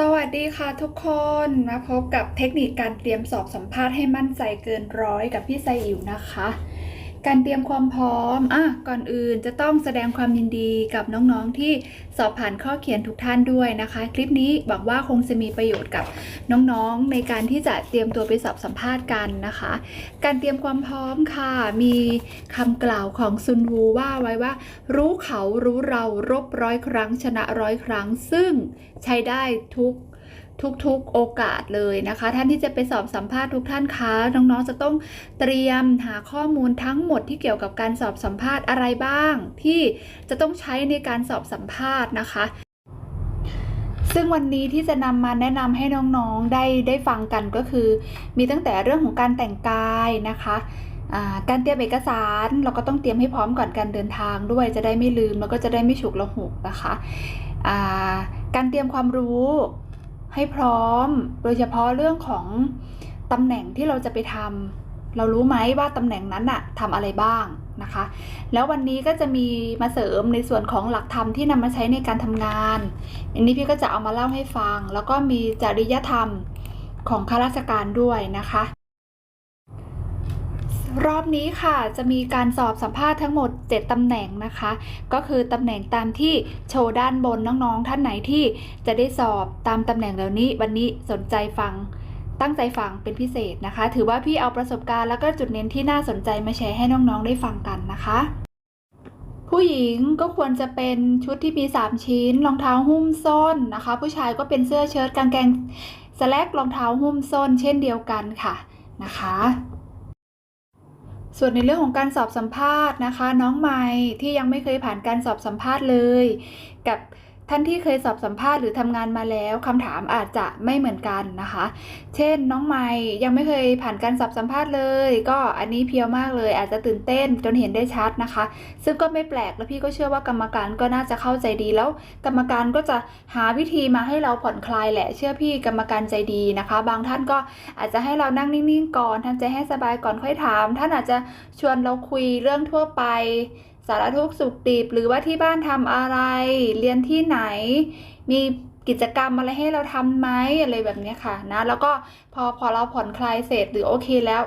สวัสดีค่ะทุกคนมาพบกับเทคนิคการเตรียมสอบสัมภาษณ์ให้มั่นใจเกินร้อยกับพี่ไซอิ๋วนะคะ การเตรียมความพร้อมอะก่อนอื่นจะต้องแสดงความยินดีกับน้องๆที่สอบผ่านข้อเขียนทุกท่านด้วยนะคะ คลิปนี้บอกว่าคงจะมีประโยชน์กับน้องๆในการที่จะเตรียมตัวไปสอบสัมภาษณ์กันนะคะ การเตรียมความพร้อมค่ะ มีคำกล่าวของซุนวูว่าไว้ว่า รู้เขารู้เรารบร้อยครั้งชนะร้อยครั้ง ซึ่งใช้ได้ทุก ทุกๆโอกาสเลยนะคะ ท่านที่จะไปสอบสัมภาษณ์ทุกท่านคะน้องๆจะต้องเตรียมหาข้อมูลทั้งหมดที่เกี่ยวกับการสอบสัมภาษณ์อะไรบ้าง ที่จะต้องใช้ในการสอบสัมภาษณ์นะคะซึ่งวันนี้ที่จะนำมาแนะนำให้น้องๆได้ได้ฟังกันก็คือ มีตั้งแต่เรื่องของการแต่งกายนะคะการเตรียมเอกสารเราก็ต้องเตรียมให้พร้อมก่อนการเดินทางด้วยจะได้ไม่ลืมแล้วก็จะได้ไม่ฉุกละหุกนะคะการเตรียมความรู้ ให้พร้อม โดยเฉพาะเรื่องของตำแหน่งที่เราจะไปทำเรารู้ไหมว่าตำแหน่งนั้นอะทำอะไรบ้างนะคะ แล้ววันนี้ก็จะมีมาเสริมในส่วนของหลักธรรมที่นำมาใช้ในการทำงาน อันนี้พี่ก็จะเอามาเล่าให้ฟัง แล้วก็มีจริยธรรมของข้าราชการด้วยนะคะ รอบนี้ค่ะจะมีการสอบสัมภาษณ์ทั้งหมด 7 ตำแหน่งนะคะ ก็คือตำแหน่งตามที่โชว์ด้านบนน้องๆ ท่านไหนที่จะได้สอบตามตำแหน่งเหล่านี้ วันนี้สนใจฟังตั้งใจฟังเป็นพิเศษนะคะ ถือว่าพี่เอาประสบการณ์แล้วก็จุดเน้นที่น่าสนใจมาแชร์ให้น้องๆ ได้ฟังกันนะคะ ผู้หญิงก็ควรจะเป็นชุดที่มี 3 ชิ้นรองเท้าหุ้มส้นนะคะ ผู้ชายก็เป็นเสื้อเชิ้ตกางเกงสแลกรองเท้าหุ้มส้น เช่นเดียวกันค่ะนะคะ ส่วนในเรื่องของการสอบสัมภาษณ์นะคะ น้องใหม่ที่ยังไม่เคยผ่านการสอบสัมภาษณ์เลย กับ ท่านที่เคยสอบสัมภาษณ์หรือทำงานมาแล้วคำถามอาจจะไม่เหมือนกันนะคะ เช่นน้องใหม่ยังไม่เคยผ่านการสอบสัมภาษณ์เลย ก็อันนี้เพียวมากเลย อาจจะตื่นเต้นจนเห็นได้ชัดนะคะ ซึ่งก็ไม่แปลกแล้วพี่ก็เชื่อว่ากรรมการก็น่าจะเข้าใจดีแล้ว กรรมการก็จะหาวิธีมาให้เราผ่อนคลายแหละเชื่อพี่กรรมการใจดีนะคะ บางท่านก็อาจจะให้เรานั่งนิ่งๆก่อนทำใจให้สบายก่อนค่อยถาม ท่านอาจจะชวนเราคุยเรื่องทั่วไป สารทุกสุขดิบหรือว่าที่บ้านทำอะไร เรียนที่ไหน มีกิจกรรมอะไรให้เราทำไหมอะไรแบบนี้ค่ะนะ แล้วก็พอพอเราผ่อนคลายเสร็จหรือโอเคแล้ว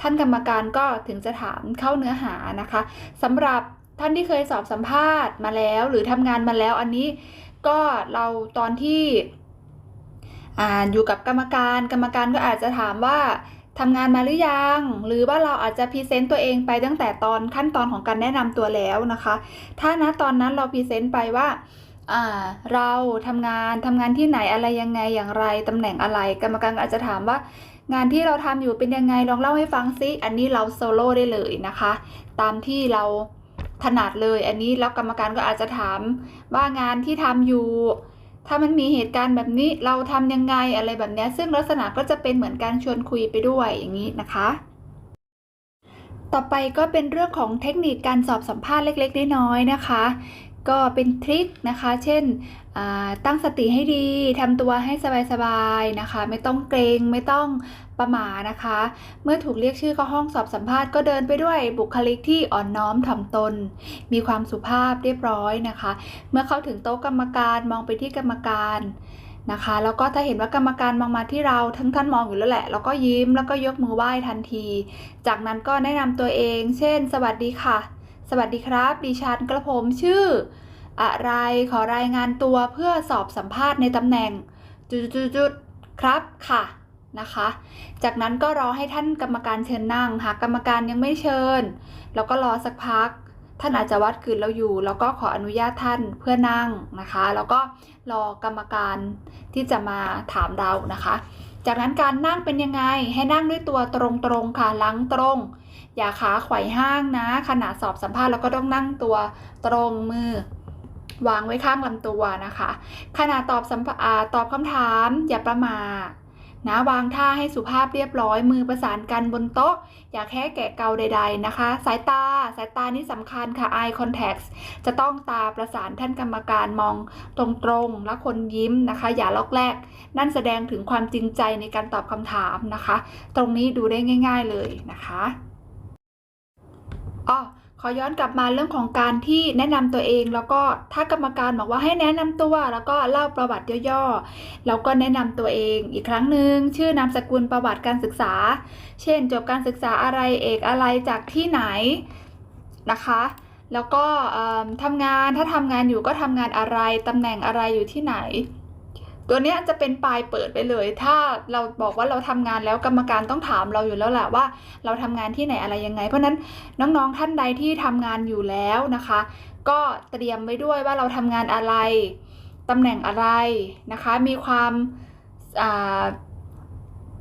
ท่านกรรมการก็ถึงจะถามเข้าเนื้อหานะคะสำหรับท่านที่เคยสอบสัมภาษณ์มาแล้ว หรือทำงานมาแล้วอันนี้ก็เราตอนที่อ่าอยู่กับกรรมการ กรรมการก็อาจจะถามว่า ทำงานมาหรือยัง หรือว่าเราอาจจะพรีเซนต์ตัวเองไปตั้งแต่ตอนขั้นตอนของการแนะนำตัวแล้วนะคะ ถ้านะตอนนั้นเราพรีเซนต์ไปว่าเราทำงานทำงานที่ไหนอะไรยังไงอย่างไรตำแหน่งอะไรกรรมการอาจจะถามว่างานที่เราทำอยู่เป็นยังไงลองเล่าให้ฟังซิอันนี้เราโซโล่ได้เลยนะคะ ตามที่เราถนัดเลย อันนี้แล้วกรรมการก็อาจจะถามว่างานที่ทำอยู่ ถ้ามันมีเหตุการณ์แบบนี้เราทำยังไงอะไรแบบนี้ซึ่งลักษณะก็จะเป็นเหมือนการชวนคุยไปด้วยอย่างนี้นะคะ ต่อไปก็เป็นเรื่องของเทคนิคการสอบสัมภาษณ์เล็ก ๆ น้อยๆนะคะ ก็เป็นทริคนะคะ เช่นตั้งสติให้ดีทำตัวให้สบายๆนะคะ ไม่ต้องเกรงไม่ต้องประหม่านะคะ เมื่อถูกเรียกชื่อเข้าห้องสอบสัมภาษณ์ก็เดินไปด้วยบุคลิกที่อ่อนน้อมถ่อมตน มีความสุภาพเรียบร้อยนะคะ เมื่อเข้าถึงโต๊ะกรรมการมองไปที่กรรมการนะคะแล้วก็ถ้าเห็นว่ากรรมการมองมาที่เราทั้งท่านมองอยู่แล้วแหละเราก็ยิ้มแล้วก็ยกมือไหว้ทันที จากนั้นก็แนะนำตัวเอง เช่น สวัสดีค่ะ สวัสดีครับ ดิฉันกระผมชื่อ อะไรขอรายงานตัวเพื่อสอบสัมภาษณ์ในตำแหน่ง จุดๆๆครับค่ะนะคะ จากนั้นก็รอให้ท่านกรรมการเชิญนั่ง หากกรรมการยังไม่เชิญ แล้วก็รอสักพัก ท่านอาจจะวัดคืนเราอยู่ แล้วก็ขออนุญาตท่านเพื่อนั่งนะคะ แล้วก็รอกรรมการที่จะมาถามเรานะคะ จากนั้นการนั่งเป็นยังไง ให้นั่งด้วยตัวตรงๆค่ะหลังตรง อย่าขาไขว่ห้างนะ ขณะสอบสัมภาษณ์เราก็ต้องนั่งตัวตรงมือ วางไว้ข้างลำตัวนะคะ ขณะตอบสัมภาอ่าตอบคำถาม อย่าประมาทนะวางท่าให้สุภาพเรียบร้อยมือประสานกันบนโต๊ะ อย่าแค่แกะเกาใด ๆนะคะ สายตาสายตานี่สำคัญค่ะ eye contact จะต้องตาประสานท่านกรรมการมองตรงๆและคนยิ้มนะคะ อย่าล็อกแรก นั่นแสดงถึงความจริงใจในการตอบคำถามนะคะ ตรงนี้ดูได้ง่าย ๆเลยนะคะ อ๋อขอย้อนกลับมาเรื่องของการที่แนะนำตัวเอง แล้วก็ถ้ากรรมการบอกว่าให้แนะนำตัว แล้วก็เล่าประวัติย่อๆแล้วก็แนะนำตัวเองอีกครั้งหนึ่งชื่อนามสกุลประวัติการศึกษา เช่น จบการศึกษาอะไรเอกอะไรจากที่ไหนนะคะ แล้วก็ทำงานถ้าทำงานอยู่ก็ทำงานอะไรตำแหน่งอะไรอยู่ที่ไหน ตัวเนี้ยจะเป็นปลายเปิดไปเลย ถ้าเราบอกว่าเราทำงานแล้วกรรมการต้องถามเราอยู่แล้วแหละว่า เราทำงานที่ไหนอะไรยังไง เพราะฉะนั้นน้องๆท่านใดที่ทำงานอยู่แล้วนะคะ ก็เตรียมไว้ด้วยว่าเราทำงานอะไรตำแหน่งอะไรนะคะ มีความ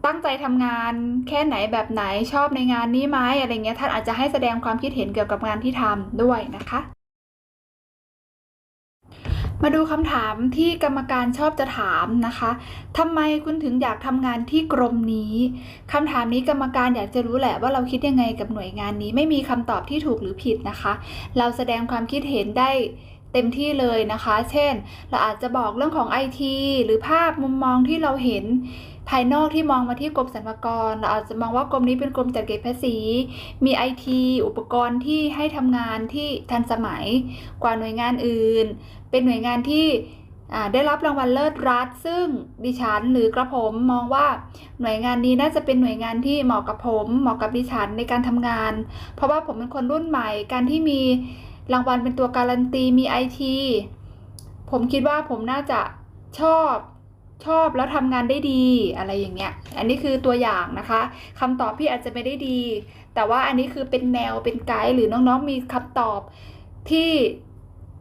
ตั้งใจทำงานแค่ไหนแบบไหนชอบในงานนี้ไหมอะไรเงี้ยท่านอาจจะให้แสดงความคิดเห็นเกี่ยวกับงานที่ทำด้วยนะคะ มาดูคำถามที่กรรมการชอบจะถามนะคะทำไมคุณถึงอยากทำงานที่กรมนี้คำถามนี้กรรมการอยากจะรู้แหละว่าเราคิดยังไงกับหน่วยงานนี้ ไม่มีคำตอบที่ถูกหรือผิดนะคะ เราแสดงความคิดเห็นได้เต็มที่เลยนะคะ เช่น เราอาจจะบอกเรื่องของไอทีหรือภาพมุมมองที่เราเห็น ภายนอกที่มองมาที่กรมสรรพากร เราอาจจะมองว่ากรมนี้เป็นกรมจัดเก็บภาษี มี IT อุปกรณ์ที่ให้ทำงานที่ทันสมัยกว่าหน่วยงานอื่น เป็นหน่วยงานที่ได้รับรางวัลเลิศรัฐ ซึ่งดิฉันหรือกระผมมองว่าหน่วยงานนี้น่าจะเป็นหน่วยงานที่เหมาะกับผม เหมาะกับดิฉันในการทำงาน เพราะว่าผมเป็นคนรุ่นใหม่ การที่มีรางวัลเป็นตัวการันตีมีไอทีผมคิดว่าผมน่าจะชอบ ชอบแล้วทำงานได้ดีอะไรอย่างเงี้ย อันนี้คือตัวอย่างนะคะคำตอบพี่อาจจะไม่ได้ดี แต่ว่าอันนี้คือเป็นแนวเป็นไกด์หรือน้องๆมีคำตอบที่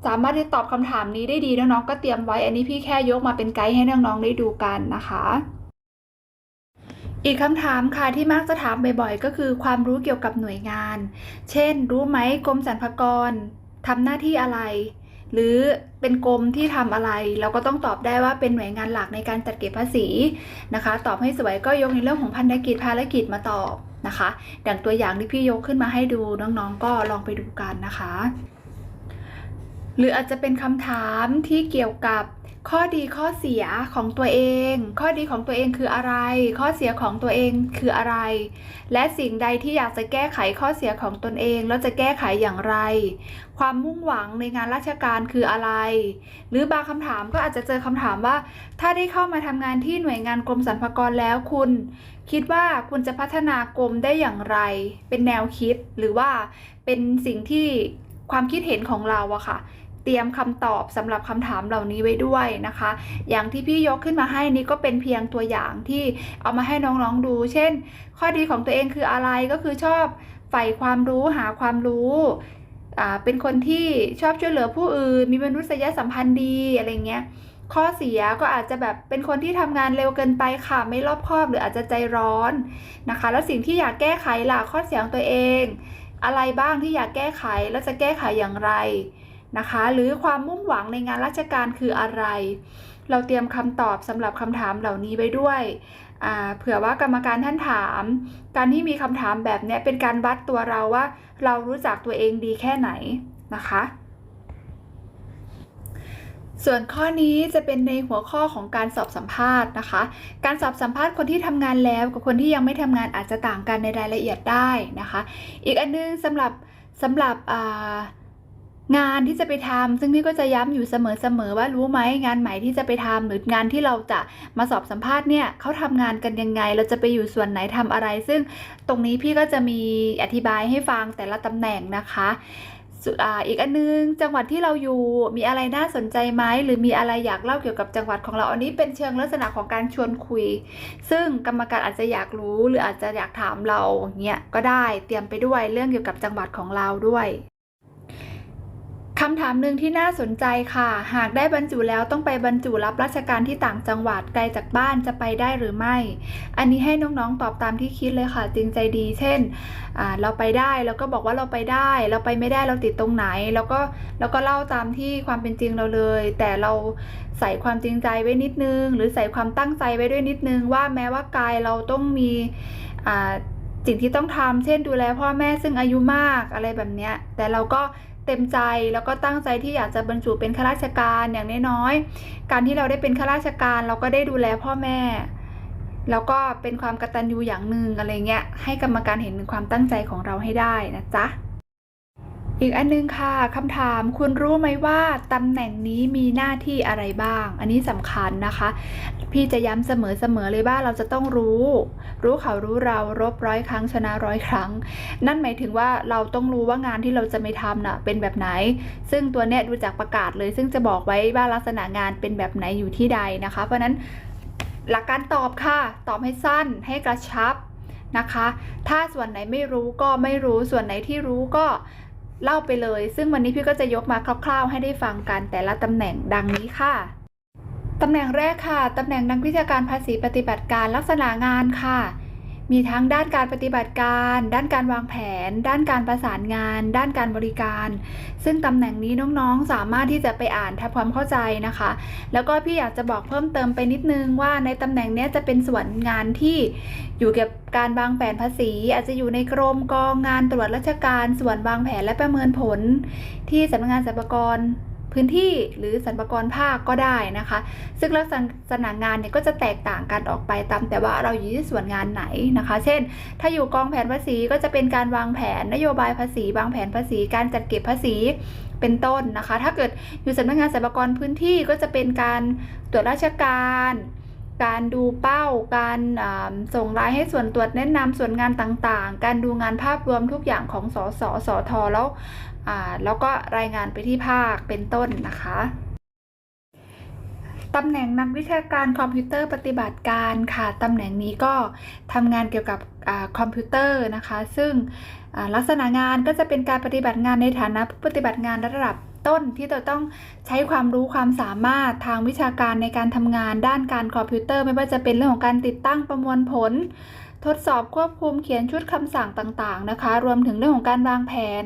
สามารถที่ตอบคำถามนี้ได้ดีน้องๆก็เตรียมไว้ อันนี้พี่แค่ยกมาเป็นไกด์ให้น้องๆได้ดูกันนะคะ อีกคำถามค่ะที่มักจะถามบ่อยๆ ก็คือความรู้เกี่ยวกับหน่วยงาน เช่น รู้ไหมกรมสรรพากรทำหน้าที่อะไร หรือเป็นกรมที่ทำอะไร เราก็ต้องตอบได้ว่าเป็นหน่วยงานหลักในการจัดเก็บภาษีนะคะ ตอบให้สวยก็ยกในเรื่องของพันธกิจภารกิจมาตอบนะคะดังตัวอย่างที่พี่ยกขึ้นมาให้ดูน้องๆ ก็ลองไปดูกันนะคะ หรืออาจจะเป็นคำถามที่เกี่ยวกับ ข้อดีข้อเสียของตัวเอง ข้อดีของตัวเองคืออะไร ข้อเสียของตัวเองคืออะไร และสิ่งใดที่อยากจะแก้ไขข้อเสียของตนเอง แล้วจะแก้ไขอย่างไร ความมุ่งหวังในงานราชการคืออะไร หรือบางคำถามก็อาจจะเจอคำถามว่า ถ้าได้เข้ามาทำงานที่หน่วยงานกรมสรรพากรแล้วคุณ คิดว่าคุณจะพัฒนากรมได้อย่างไร เป็นแนวคิดหรือว่าเป็นสิ่งที่ความคิดเห็นของเราอะค่ะ เตรียมคำตอบสำหรับคำถามเหล่านี้ไว้ด้วยนะคะ อย่างที่พี่ยกขึ้นมาให้นี่ก็เป็นเพียงตัวอย่างที่เอามาให้น้องๆดู เช่น ข้อดีของตัวเองคืออะไรก็คือชอบใฝ่ความรู้หาความรู้เป็นคนที่ชอบช่วยเหลือผู้อื่น มีมนุษยสัมพันธ์ดีอะไรเงี้ย ข้อเสียก็อาจจะแบบเป็นคนที่ทำงานเร็วเกินไปค่ะ ไม่รอบคอบหรืออาจจะใจร้อนนะคะ แล้วสิ่งที่อยากแก้ไขล่ะข้อเสียของตัวเอง อะไรบ้างที่อยากแก้ไขแล้วจะแก้ไขอย่างไร นะคะ หรือความมุ่งหวังในงานราชการคืออะไร เราเตรียมคำตอบสำหรับคำถามเหล่านี้ไว้ด้วยเผื่อว่ากรรมการท่านถาม การที่มีคำถามแบบนี้เป็นการวัดตัวเราว่า เรารู้จักตัวเองดีแค่ไหนนะคะ ส่วนข้อนี้จะเป็นในหัวข้อของการสอบสัมภาษณ์นะคะ การสอบสัมภาษณ์คนที่ทำงานแล้วกับคนที่ยังไม่ทำงานอาจจะต่างกันในรายละเอียดได้นะคะ อีกอันนึงสำหรับสำหรับ งานที่จะไปทำซึ่งพี่ก็จะย้ำอยู่เสมอๆว่ารู้ไหมงานใหม่ที่จะไปทำหรืองานที่เราจะมาสอบสัมภาษณ์เนี่ยเขาทำงานกันยังไง เราจะไปอยู่ส่วนไหนทำอะไร ซึ่งตรงนี้พี่ก็จะมีอธิบายให้ฟังแต่ละตำแหน่งนะคะอีกอันนึงจังหวัดที่เราอยู่มีอะไรน่าสนใจไหมหรือมีอะไรอยากเล่าเกี่ยวกับจังหวัดของเราอันนี้เป็นเชิงลักษณะของการชวนคุย ซึ่งกรรมการอาจจะอยากรู้หรืออาจจะอยากถามเราอย่างเงี้ยก็ได้เตรียมไปด้วยเรื่องเกี่ยวกับจังหวัดของเราด้วย คำถามหนึ่งที่น่าสนใจค่ะ หากได้บรรจุแล้วต้องไปบรรจุรับราชการที่ต่างจังหวัดไกลจากบ้านจะไปได้หรือไม่ อันนี้ให้น้องๆตอบตามที่คิดเลยค่ะ จริงใจดี เช่นเราไปได้แล้วก็บอกว่าเราไปได้ เราไปไม่ได้เราติดตรงไหน แล้วก็แล้วก็เล่าตามที่ความเป็นจริงเราเลย แต่เราใส่ความจริงใจไว้นิดนึง หรือใส่ความตั้งใจไว้ด้วยนิดนึง ว่าแม้ว่ากายเราต้องมีสิ่งที่ต้องทำเช่นดูแลพ่อแม่ซึ่งอายุมากอะไรแบบเนี้ยแต่เราก็ เต็มใจแล้วก็ตั้งใจที่อยากจะบรรจุเป็นข้าราชการอย่างน้อยๆการที่เราได้เป็นข้าราชการเราก็ได้ดูแลพ่อแม่ แล้วก็เป็นความกตัญญูอย่างหนึ่งอะไรเงี้ยให้กรรมการเห็นถึงความตั้งใจของเราให้ได้นะจ๊ะ อีกอันนึงค่ะคำถามคุณรู้ไหมว่าตำแหน่งนี้มีหน้าที่อะไรบ้าง อันนี้สำคัญนะคะ พี่จะย้ำเสมอๆเลยว่าเราจะต้องรู้ รู้เขารู้เรารบร้อยครั้งชนะร้อยครั้ง นั่นหมายถึงว่าเราต้องรู้ว่างานที่เราจะไม่ทำน่ะเป็นแบบไหน ซึ่งตัวเนี้ยดูจากประกาศเลย ซึ่งจะบอกไว้ว่าลักษณะงานเป็นแบบไหนอยู่ที่ใดนะคะ เพราะนั้นหลักการตอบค่ะ ตอบให้สั้นให้กระชับนะคะ ถ้าส่วนไหนไม่รู้ก็ไม่รู้ส่วนไหนที่รู้ก็ เล่าไปเลย ซึ่งวันนี้พี่ก็จะยกมาคร่าว ๆ ให้ได้ฟังกันแต่ละตำแหน่งดังนี้ค่ะตำแหน่งแรกค่ะตำแหน่งนักวิชาการภาษีปฏิบัติการลักษณะงานค่ะ มีทั้งด้านการปฏิบัติการ ด้านการวางแผน ด้านการประสานงาน ด้านการบริการ ซึ่งตำแหน่งนี้น้องๆ สามารถที่จะไปอ่านทำความเข้าใจนะคะ แล้วก็พี่อยากจะบอกเพิ่มเติมไปนิดนึงว่าในตำแหน่งนี้จะเป็นส่วนงานที่อยู่เกี่ยวกับการวางแผนภาษี อาจจะอยู่ในกรมกองงานตรวจราชการ ส่วนวางแผนและประเมินผล ที่สำนักงานสรรพากร พื้นที่หรือสรรพากรภาคก็ได้นะคะ ซึ่งลักษณะงานเนี่ยก็จะแตกต่างกันออกไปตาม แต่ว่าเราอยู่ที่ส่วนงานไหนนะคะ เช่น ถ้าอยู่กองแผนภาษีก็จะเป็นการวางแผนนโยบายภาษีวางแผนภาษี การจัดเก็บภาษีเป็นต้นนะคะ ถ้าเกิดอยู่สำนักงานสรรพากรพื้นที่ก็จะเป็นการตรวจราชการการดูเป้า การส่งรายให้ส่วนตรวจแนะนำส่วนงานต่างๆ การดูงานภาพรวมทุกอย่างของสสสทแล้ว แล้วก็รายงานไปที่ภาคเป็นต้นนะคะตำแหน่งนักวิชาการคอมพิวเตอร์ปฏิบัติการค่ะตำแหน่งนี้ก็ทำงานเกี่ยวกับอคอมพิวเตอร์นะคะ ซึ่งลักษณะงานก็จะเป็นการปฏิบัติงานในฐานะผู้ปฏิบัติงานระดับต้นที่เราต้องใช้ความรู้ความสามารถทางวิชาการในการทำงานด้านการคอมพิวเตอร์ ไม่ว่าจะเป็นเรื่องของการติดตั้งประมวลผล ทดสอบควบคุมเขียนชุดคำสั่งต่างๆนะคะ รวมถึงเรื่องของการวางแผน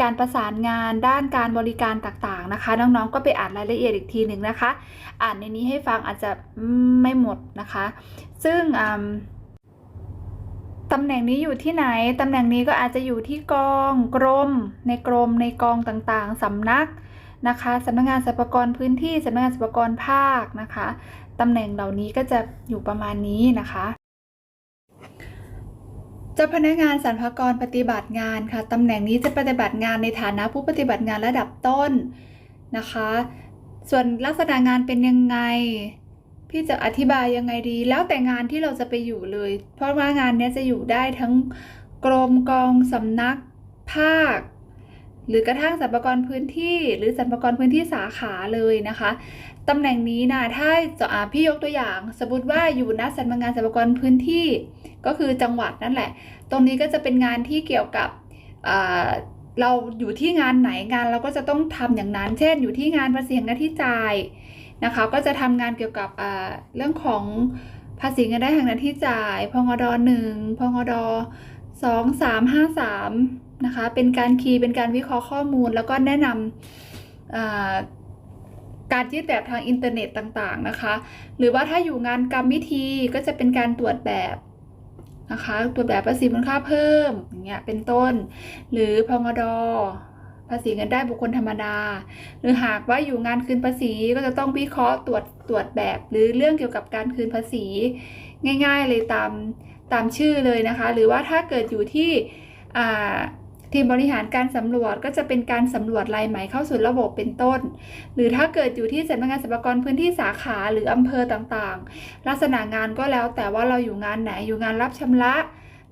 การประสานงานด้านการบริการต่างๆนะคะ น้องๆก็ไปอ่านรายละเอียดอีกทีหนึ่งนะคะ อ่านในนี้ให้ฟังอาจจะไม่หมดนะคะ ซึ่งตำแหน่งนี้อยู่ที่ไหน ตำแหน่งนี้ก็อาจจะอยู่ที่กอง กรม ในกรม ในกองต่างๆ สำนักนะคะสำนักงานสรรพากรพื้นที่สำนักงานสรรพากรภาคนะคะตำแหน่งเหล่านี้ก็จะอยู่ประมาณนี้นะคะ จ้าพนักงานสรรพากรปฏิบัติงานค่ะตำแหน่งนี้จะปฏิบัติงานในฐานะผู้ปฏิบัติงานระดับต้นนะคะ ส่วนลักษณะงานเป็นยังไง พี่จะอธิบายยังไงดี แล้วแต่งานที่เราจะไปอยู่เลย เพราะว่างานนี้จะอยู่ได้ทั้งกรมกองสำนักภาค หรือกระทั่งสรรพากรพื้นที่ หรือสรรพากรพื้นที่สาขาเลยนะคะตำแหน่งนี้นะถ้าจะพี่ยกตัวอย่าง สมมติว่าอยู่ณสำนักงานสรรพากรพื้นที่ ก็คือจังหวัดนั่นแหละ ตรงนี้ก็จะเป็นงานที่เกี่ยวกับเราอยู่ที่งานไหนงานเราก็จะต้องทำอย่างนั้น เช่น อยู่ที่งานภาษีแห่งหน้าที่จ่ายนะคะ ก็จะทำงานเกี่ยวกับเรื่องของภาษีเงินได้แห่งหน้าที่จ่าย พงดหนึ่งพงดสองสามห้าสามนะคะ เป็นการคีย์เป็นการวิเคราะห์ข้อมูล แล้วก็แนะนำอ่าการยื่นแบบทางอินเทอร์เน็ตต่างๆนะคะ หรือว่าถ้าอยู่งานกรรมวิธีก็จะเป็นการตรวจแบบ นะคะ ตัวแบบภาษีมูลค่าเพิ่มอย่างเงี้ยเป็นต้น หรือพงดภาษีเงินได้บุคคลธรรมดา หรือหากว่าอยู่งานคืนภาษีก็จะต้องวิเคราะห์ตรวจตรวจแบบ หรือเรื่องเกี่ยวกับการคืนภาษี ง่าย ๆ เลยตามตามชื่อเลยนะคะ หรือว่าถ้าเกิดอยู่ที่อ่า ทีมบริหารการสำรวจก็จะเป็นการสำรวจรายใหม่เข้าสู่ระบบเป็นต้น หรือถ้าเกิดอยู่ที่สำนักงานสรรพากรพื้นที่สาขาหรืออำเภอต่างๆ ลักษณะงานก็แล้วแต่ว่าเราอยู่งานไหนอยู่งานรับชำระ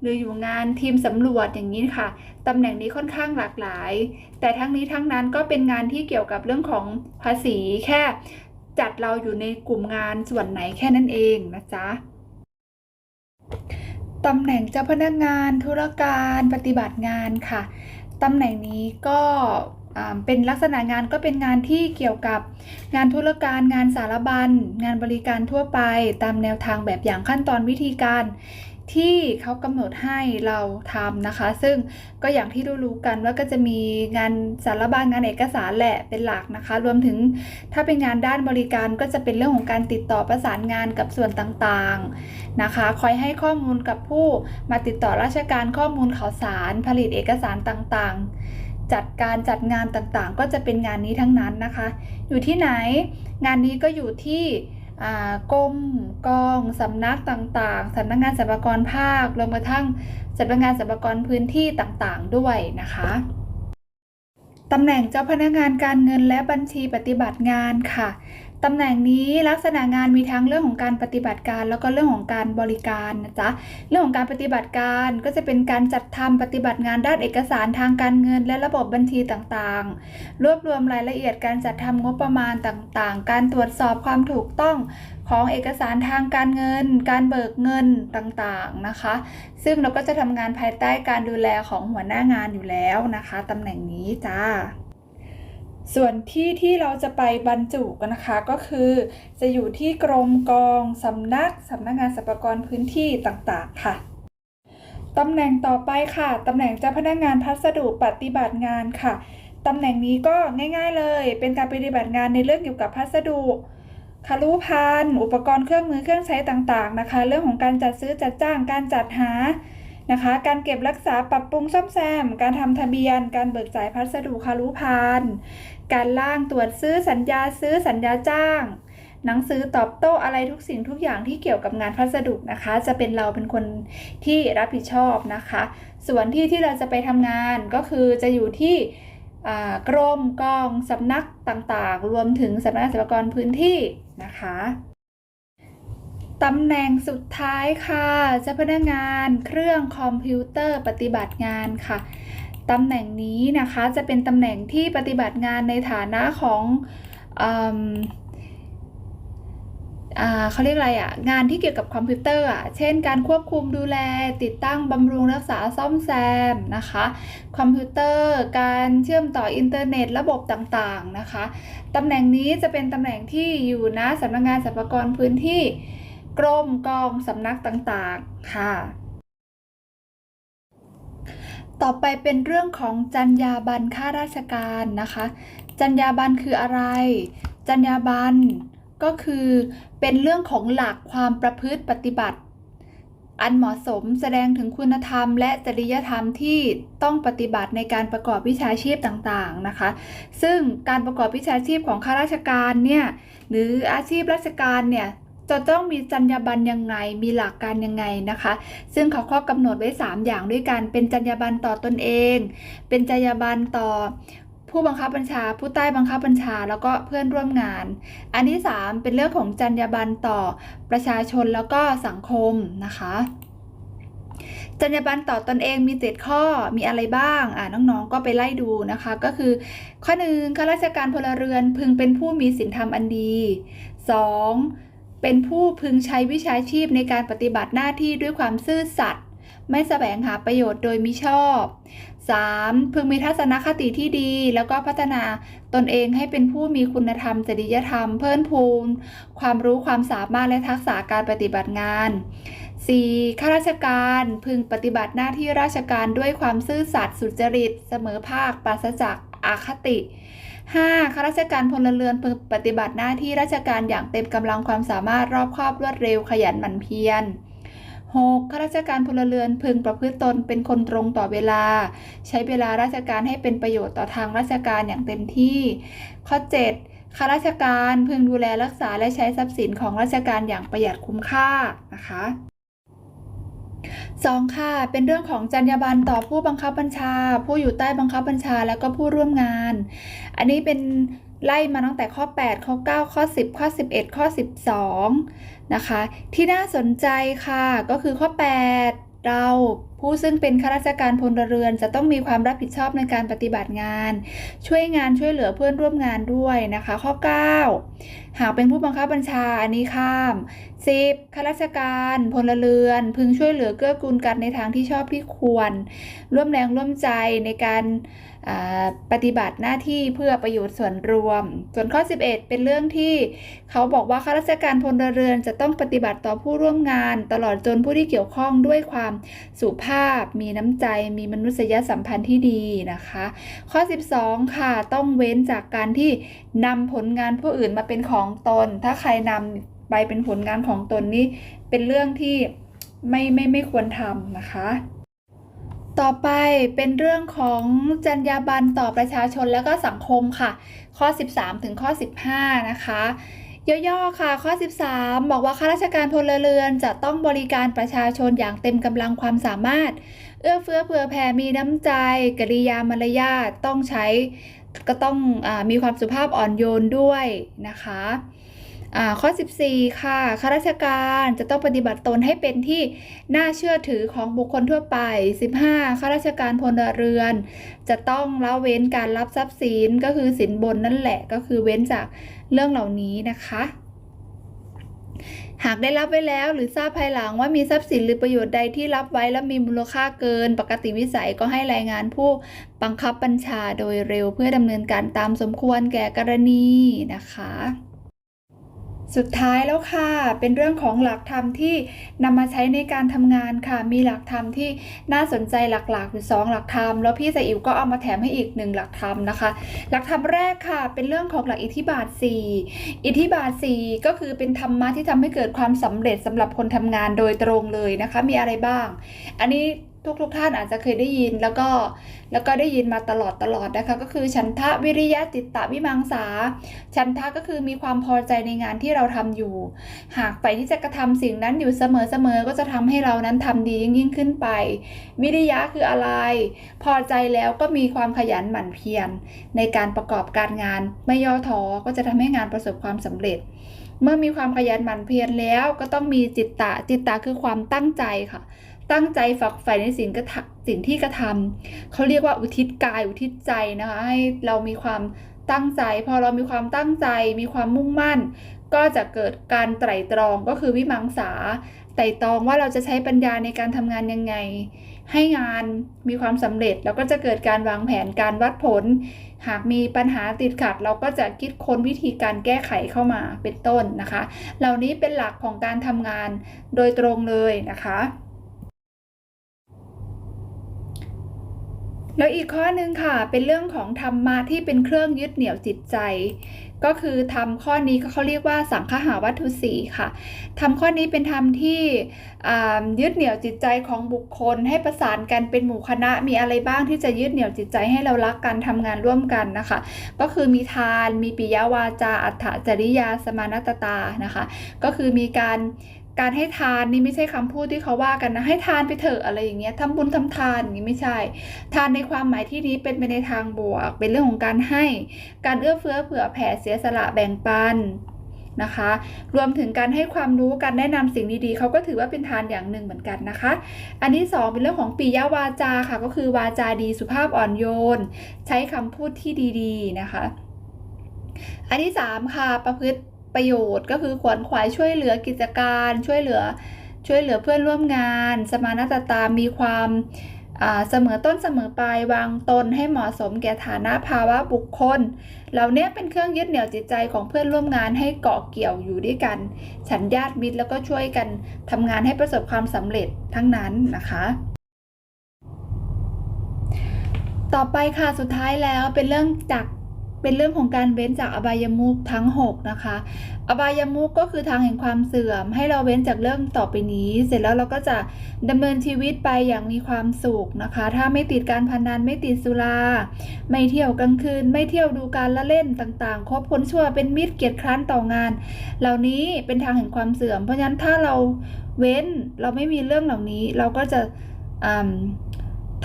หรืออยู่งานทีมสำรวจอย่างนี้ค่ะ ตำแหน่งนี้ค่อนข้างหลากหลาย แต่ทั้งนี้ทั้งนั้นก็เป็นงานที่เกี่ยวกับเรื่องของภาษีแค่จัดเราอยู่ในกลุ่มงานส่วนไหนแค่นั้นเองนะจ๊ะ ตำแหน่งเจ้าพนักงานธุรการปฏิบัติงานค่ะตำแหน่งนี้ก็เป็นลักษณะงานก็เป็นงานที่เกี่ยวกับงานธุรการงานสารบัญ งานบริการทั่วไป ตามแนวทางแบบอย่างขั้นตอนวิธีการ ที่เขากำหนดให้เราทำนะคะ ซึ่งก็อย่างที่รู้ๆกันว่าก็จะมีงานสารบัญงานเอกสารแหละเป็นหลักนะคะ รวมถึงถ้าเป็นงานด้านบริการก็จะเป็นเรื่องของการติดต่อประสานงานกับส่วนต่างๆนะคะ คอยให้ข้อมูลกับผู้มาติดต่อราชการข้อมูลข่าวสารผลิตเอกสารต่างๆจัดการจัดงานต่างๆ ก็จะเป็นงานนี้ทั้งนั้นนะคะ อยู่ที่ไหน งานนี้ก็อยู่ที่ กรมกองสำนักต่างๆสำนักงานสรรพากรภาครวมกระทั่งสำนักงานสรรพากรพื้นที่ต่างๆ ด้วยนะคะตำแหน่งเจ้าพนักงานการเงินและบัญชีปฏิบัติงานค่ะ ตำแหน่งนี้ลักษณะงานมีทั้งเรื่องของการปฏิบัติการ แล้วก็เรื่องของการบริการนะจ๊ะเรื่องของการปฏิบัติการก็จะเป็นการจัดทำปฏิบัติงานด้านเอกสารทางการเงิน และระบบบัญชีต่างๆ รวบรวมรายละเอียดการจัดทำงบประมาณต่างๆ การตรวจสอบความถูกต้องของเอกสารทางการเงิน การเบิกเงินต่างๆนะคะ ซึ่งเราก็จะทำงานภายใต้การดูแลของหัวหน้างานอยู่แล้วนะคะตำแหน่งนี้จ้า ส่วนที่ที่เราจะไปบรรจุกันนะคะก็คือ จะอยู่ที่กรมกองสำนักสำนักงานสรรพากรพื้นที่ต่างๆค่ะตำแหน่งต่อไปค่ะตำแหน่งเจ้าพนักงานพัสดุปฏิบัติงานค่ะตำแหน่งนี้ก็ง่ายๆเลย เป็นการปฏิบัติงานในเรื่องเกี่ยวกับพัสดุคารุพันธ์อุปกรณ์เครื่องมือเครื่องใช้ต่างๆนะคะ เรื่องของการจัดซื้อจัดจ้างการจัดหา นะคะ การเก็บรักษาปรับปรุงซ่อมแซม การทำทะเบียน การเบิกจ่ายพัสดุคารุพันการล่างตรวจซื้อสัญญาซื้อสัญญาจ้าง หนังสือตอบโต้อะไรทุกสิ่งทุกอย่างที่เกี่ยวกับงานพัสดุนะคะ จะเป็นเราเป็นคนที่รับผิดชอบนะคะ ส่วนที่ที่เราจะไปทำงานก็คือจะอยู่ที่กรมกองสำนักต่างๆ รวมถึงสำนักงานสรรพากรพื้นที่นะคะ ตำแหน่งสุดท้ายค่ะเจ้าพนักงานเครื่องคอมพิวเตอร์ปฏิบัติงานค่ะตำแหน่งนี้นะคะจะเป็นตำแหน่งที่ปฏิบัติงานในฐานะของอืมอ่าเขาเรียกอะไรอะงานที่เกี่ยวกับคอมพิวเตอร์อะเช่น การควบคุมดูแลติดตั้งบำรุงรักษาซ่อมแซมนะคะคอมพิวเตอร์ การเชื่อมต่ออินเทอร์เน็ตระบบต่างๆนะคะตำแหน่งนี้จะเป็นตำแหน่งที่อยู่ณสำนักงานสรรพากรพื้นที่ กรมกองสำนักต่างๆ ค่ะ ต่อไปเป็นเรื่องของจรรยาบรรณข้าราชการนะคะ จรรยาบรรณคืออะไร จรรยาบรรณก็คือเป็นเรื่องของหลักความประพฤติปฏิบัติ อันเหมาะสมแสดงถึงคุณธรรม และจริยธรรมที่ต้องปฏิบัติในการประกอบวิชาชีพต่างๆนะคะ ซึ่งการประกอบวิชาชีพของข้าราชการเนี่ยหรืออาชีพราชการเนี่ย จะต้องมีจรรยาบรรณยังไง มีหลักการยังไงนะคะ ซึ่งเขาข้อกำหนดไว้ 3 อย่างด้วยกัน เป็นจรรยาบรรณต่อตนเอง เป็นจรรยาบรรณต่อผู้บังคับบัญชา ผู้ใต้บังคับบัญชา แล้วก็เพื่อนร่วมงาน อันที่ 3 เป็นเรื่องของจรรยาบรรณต่อประชาชนแล้วก็สังคมนะคะ จรรยาบรรณต่อตอนเองมี7ข้อ มีอะไรบ้าง อ่าน้องๆ ก็ไปไล่ดูนะคะ ก็คือข้อหนึ่งข้าราชการพลเรือนพึงเป็นผู้มีศีลธรรมอันดี 2. เป็นผู้พึงใช้วิชาชีพในการปฏิบัติหน้าที่ด้วยความซื่อสัตย์ไม่แสวงหาประโยชน์โดยมิชอบ 3. พึงมีทัศนคติที่ดี แล้วก็พัฒนาตนเองให้เป็นผู้มีคุณธรรม จริยธรรม เพิ่มพูน ความรู้ความสามารถและทักษะการปฏิบัติงาน 4. ข้าราชการพึงปฏิบัติหน้าที่ราชการด้วยความซื่อสัตย์สุจริต เสมอภาคปราศจากอาคติ 5. ข้าราชการพลเรือนปฏิบัติหน้าที่ราชการอย่างเต็มกำลังความสามารถรอบคอบรวดเร็วขยันหมั่นเพียร 6. ข้าราชการพลเรือนพึงประพฤติตนเป็นคนตรงต่อเวลา ใช้เวลาราชการให้เป็นประโยชน์ต่อทางราชการอย่างเต็มที่ ข้อ 7. ข้าราชการพึงดูแลรักษาและใช้ทรัพย์สินของราชการอย่างประหยัดคุ้มค่านะคะ สองค่ะ เป็นเรื่องของจรรยาบรรณต่อผู้บังคับบัญชา ผู้อยู่ใต้บังคับบัญชาแล้วก็ผู้ร่วมงาน อันนี้เป็นไล่มาตั้งแต่ข้อ 8 ข้อ 9 ข้อ 10 ข้อ 11 ข้อ 12 นะคะ ที่น่าสนใจค่ะก็คือข้อ 8 เรา ผู้ซึ่งเป็นข้าราชการพลเรือนจะต้องมีความรับผิดชอบในการปฏิบัติงาน ช่วยงานช่วยเหลือเพื่อนร่วมงานด้วยนะคะ ข้อ 9 หากเป็นผู้บังคับบัญชาอันนี้ข้าม 10. ข้าราชการพลเรือน พึงช่วยเหลือเกื้อกูลกันในทางที่ชอบที่ควร ร่วมแรงร่วมใจในการ ปฏิบัติหน้าที่เพื่อประโยชน์ส่วนรวม ส่วนข้อ 11 เป็นเรื่องที่เขาบอกว่าข้าราชการพลเรือนจะต้องปฏิบัติต่อผู้ร่วมงาน ตลอดจนผู้ที่เกี่ยวข้องด้วยความสุภาพ มีน้ำใจ มีมนุษยสัมพันธ์ที่ดีนะคะ ข้อ 12 ค่ะ ต้องเว้นจากการที่นำผลงานผู้อื่นมาเป็นของตน ถ้าใครนำไปเป็นผลงานของตนนี่เป็นเรื่องที่ไม่ไม่ไม่ควรทำนะคะ ต่อไปเป็นเรื่องของจรรยาบรรณต่อประชาชนและก็สังคมค่ะ ข้อ 13 ถึงข้อ 15 นะคะย่อๆ ค่ะ ข้อ 13 บอกว่าข้าราชการพลเรือนจะต้องบริการประชาชนอย่างเต็มกำลังความสามารถ เอื้อเฟื้อเผื่อแผ่มีน้ำใจ กริยามารยาทต้องใช้ก็ต้องอมีความสุภาพอ่อนโยนด้วยนะคะ ข้อ 14 ค่ะข้าราชการจะต้องปฏิบัติตนให้เป็นที่น่าเชื่อถือของบุคคลทั่วไป 15ข้าราชการพลเรือน จะต้องละเว้นการรับทรัพย์สินก็คือสินบนนั่นแหละก็คือเว้นจากเรื่องเหล่านี้นะคะหากได้รับไว้แล้วหรือทราบภายหลังว่ามีทรัพย์สินหรือประโยชน์ใดที่รับไว้แล้วมีมูลค่าเกิน ปกติวิสัยก็ให้รายงานผู้บังคับบัญชาโดยเร็วเพื่อดำเนินการตามสมควรแก่กรณีนะคะ สุดท้ายแล้วค่ะ เป็นเรื่องของหลักธรรมที่นำมาใช้ในการทำงานค่ะ มีหลักธรรมที่น่าสนใจหลักๆอยู่สองหลักธรรม แล้วพี่สอิ๋วก็เอามาแถมให้อีกหนึ่งหลักธรรมนะคะ หลักธรรมแรกค่ะ เป็นเรื่องของหลักอิทธิบาท 4 อิทธิบาท 4 ก็คือเป็นธรรมะที่ทำให้เกิดความสำเร็จสำหรับคนทำงานโดยตรงเลยนะคะ มีอะไรบ้าง อันนี้ ทุกทุกๆท่านอาจจะเคยได้ยินแล้วก็แล้วก็ได้ยินมาตลอดตลอดนะคะ ก็คือฉันทะวิริยะจิตตะวิมังสา ฉันทะก็คือมีความพอใจในงานที่เราทำอยู่ หากใฝ่ที่จะกระทำสิ่งนั้นอยู่เสมอๆก็จะทำให้เรานั้นทำดียิ่งยิ่งขึ้นไป วิริยะคืออะไร พอใจแล้วก็มีความขยันหมั่นเพียรในการประกอบการงานไม่ย่อท้อก็จะทำให้งานประสบความสำเร็จเมื่อมีความขยันหมั่นเพียรแล้วก็ต้องมีจิตตะ จิตตะคือความตั้งใจค่ะ ตั้งใจฝักใฝ่ในสิ่งกระทำสิ่งที่กระทำเขาเรียกว่าอุทิศกายอุทิศใจนะคะให้เรามีความตั้งใจ พอเรามีความตั้งใจ มีความมุ่งมั่น ก็จะเกิดการไตร่ตรองก็คือวิมังสาไตร่ตรองว่าเราจะใช้ปัญญาในการทำงานยังไง ให้งานมีความสำเร็จ แล้วก็จะเกิดการวางแผนการวัดผล หากมีปัญหาติดขัด เราก็จะคิดค้นวิธีการแก้ไขเข้ามาเป็นต้นนะคะ เหล่านี้เป็นหลักของการทำงานโดยตรงเลยนะคะ แล้วอีกข้อหนึ่งค่ะ เป็นเรื่องของธรรมะที่เป็นเครื่องยึดเหนี่ยวจิตใจ ก็คือทำข้อนี้ก็เขาเรียกว่าสังคหาวัตถุสีค่ะทำข้อนี้เป็นธรรมที่ยึดเหนี่ยวจิตใจของบุคคล ให้ประสานกันเป็นหมู่คณะมีอะไรบ้างที่จะยึดเหนี่ยวจิตใจให้เรารักกันทำงานร่วมกันนะคะ ก็คือมีทาน มีปิยวาจาอัฏฐจริยาสมานตตานะคะ ก็คือมีการ การให้ทานนี่ไม่ใช่คำพูดที่เขาว่ากันนะให้ทานไปเถอะอะไรอย่างเงี้ยทำบุญทำทานอย่างนี้ไม่ใช่ ทานในความหมายที่นี้เป็นไปในทางบวก เป็นเรื่องของการให้ การเอื้อเฟื้อเผื่อแผ่เสียสละแบ่งปันนะคะ รวมถึงการให้ความรู้การแนะนำสิ่งดีๆเขาก็ถือว่าเป็นทานอย่างหนึ่งเหมือนกันนะคะ อันที่สองเป็นเรื่องของปิยวาจาค่ะก็คือวาจาดีสุภาพอ่อนโยน ใช้คำพูดที่ดีๆนะคะ อันที่สามค่ะประพฤติ ประโยชน์ ก็คือขวนขวายช่วยเหลือกิจการช่วยเหลือช่วยเหลือเพื่อนร่วมงาน สมานตตามีความเสมอต้นเสมอปลายวางตนให้เหมาะสมแก่ฐานะภาวะบุคคล เหล่านี้เป็นเครื่องยึดเหนี่ยวจิตใจของเพื่อนร่วมงานให้เกาะเกี่ยวอยู่ด้วยกัน ฉันญาติมิตรแล้วก็ช่วยกันทำงานให้ประสบความสำเร็จทั้งนั้นนะคะ ต่อไปค่ะสุดท้ายแล้วเป็นเรื่องจาก เป็นเรื่องของการเว้นจากอบายมุขทั้ง 6 นะคะ อบายมุขก็คือทางแห่งความเสื่อม ให้เราเว้นจากเรื่องต่อไปนี้ เสร็จแล้วเราก็จะดำเนินชีวิตไปอย่างมีความสุขนะคะ ถ้าไม่ติดการพนันไม่ติดสุรา ไม่เที่ยวกลางคืน ไม่เที่ยวดูการละเล่นต่างๆ คบคนชั่วเป็นมิตรเกียรติคร้านต่องาน เหล่านี้เป็นทางแห่งความเสื่อม เพราะฉะนั้นถ้าเราเว้นเราไม่มีเรื่องเหล่านี้ เราก็จะ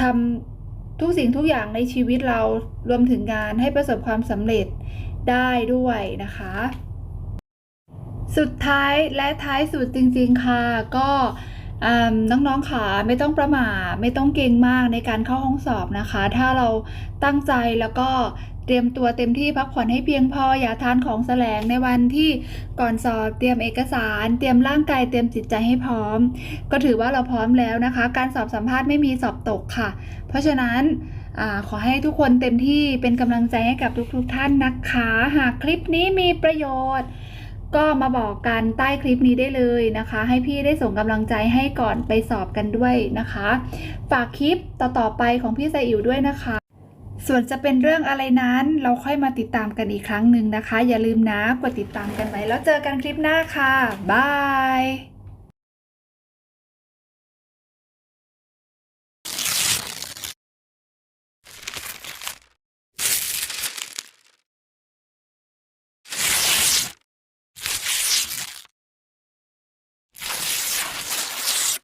ทำ ทุกสิ่งทุกอย่างในชีวิตเรารวมถึงงานให้ประสบความสำเร็จได้ด้วยนะคะ สุดท้ายและท้ายสุดจริงๆค่ะก็น้องๆค่ะไม่ต้องประหม่าไม่ต้องเก่งมากในการเข้าห้องสอบนะคะ ถ้าเราตั้งใจแล้วก็ เตรียมตัวเต็มที่พักผ่อนให้เพียงพออย่าทานของแสลงในวันที่ก่อนสอบเตรียมเอกสาร เตรียมร่างกายเตรียมจิตใจให้พร้อม ก็ถือว่าเราพร้อมแล้วนะคะ การสอบสัมภาษณ์ไม่มีสอบตกค่ะ เพราะฉะนั้นอขอให้ทุกคนเต็มที่เป็นกำลังใจให้กับทุกๆท่านนะคะ หากคลิปนี้มีประโยชน์ ก็มาบอกกันใต้คลิปนี้ได้เลยนะคะ ให้พี่ได้ส่งกำลังใจให้ก่อนไปสอบกันด้วยนะคะ ฝากคลิปต่อๆไปของพี่ไซอิ๋วด้วยนะคะ ส่วนจะเป็นเรื่องอะไรนั้น เราค่อยมาติดตามกันอีกครั้งหนึ่งนะคะ อย่าลืมนะกดติดตามกันไว้แล้วเจอกันคลิปหน้าค่ะบาย